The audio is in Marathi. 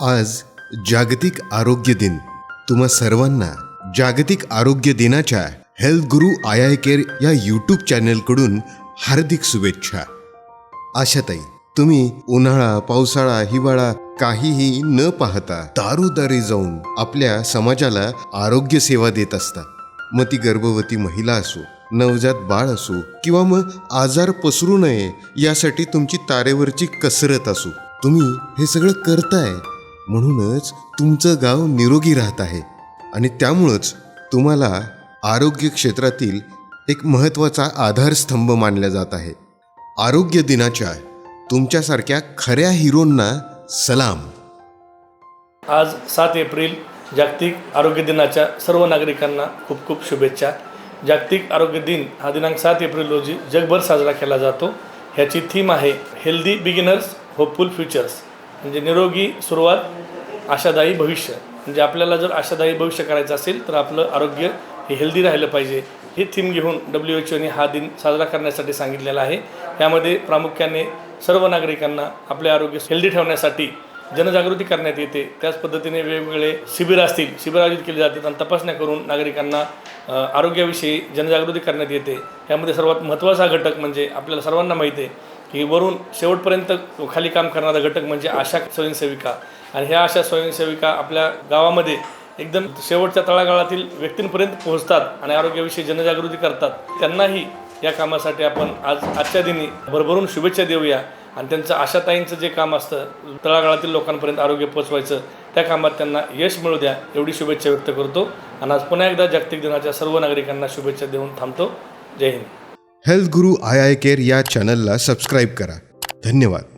आज जागतिक आरोग्य दिन. तुम्हा सर्वांना जागतिक आरोग्य दिनाच्या health Guru I I care या यूट्यूब चॅनलकडून हार्दिक शुभेच्छा. आशाताई तुम्ही उन्हाळा पावसाळा हिवाळा काहीही न पाहता दारोदारी जाऊन आपल्या समाजाला आरोग्य सेवा देत असता. मग ती गर्भवती महिला असो नवजात बाळ असो किंवा मग आजार पसरू नये यासाठी तुमची तारेवरची कसरत असो. तुम्ही हे सगळं करताय. म्हणूनच तुमचं गाव निरोगी राहत आहे आणि त्यामुळंच तुम्हाला आरोग्य क्षेत्रातील एक महत्त्वाचा आधारस्तंभ मानला जात आहे. आरोग्य दिनाच्या तुमच्यासारख्या खऱ्या हिरोंना सलाम. आज सात एप्रिल जागतिक आरोग्य दिनाच्या सर्व नागरिकांना खूप खूप शुभेच्छा. जागतिक आरोग्य दिन हा दिनांक सात एप्रिल रोजी जगभर साजरा केला जातो. ह्याची थीम आहे हेल्दी बिगिनर्स होपफुल फ्युचर्स म्हणजे निरोगी सुरुवात आशादायी भविष्य. म्हणजे आपल्याला जर आशादायी भविष्य करायचं असेल तर आपलं आरोग्य हे हेल्दी राहिलं पाहिजे. ही थीम घेऊन डब्ल्यू एच ओने हा दिन साजरा करण्यासाठी सांगितलेला आहे. यामध्ये प्रामुख्याने सर्व नागरिकांना आपले आरोग्य हेल्दी ठेवण्यासाठी जनजागृती करण्यात येते. त्याच पद्धतीने वेगवेगळे शिबिर असतील शिबिर आयोजित केले जातात आणि तपासण्या करून नागरिकांना आरोग्याविषयी जनजागृती करण्यात येते. यामध्ये सर्वात महत्त्वाचा घटक म्हणजे आपल्याला सर्वांना माहिती आहे की वरून शेवटपर्यंत खाली काम करणारा घटक म्हणजे आशा स्वयंसेविका. आणि ह्या आशा स्वयंसेविका आपल्या गावामध्ये एकदम शेवटच्या तळागाळातील व्यक्तींपर्यंत पोहोचतात आणि आरोग्याविषयी जनजागृती करतात. त्यांनाही या कामासाठी आपण आज आजच्या दिनी भरभरून शुभेच्छा देऊया. आणि त्यांचं आशाताईंचं जे काम असतं तळागाळातील लोकांपर्यंत आरोग्य पोचवायचं त्या कामात त्यांना यश मिळू द्या एवढी शुभेच्छा व्यक्त करतो. आणि आज पुन्हा एकदा जागतिक दिनाच्या सर्व नागरिकांना शुभेच्छा देऊन थांबतो. जय Hind. Health Guru I I care या चॅनलला सबस्क्राईब करा. धन्यवाद.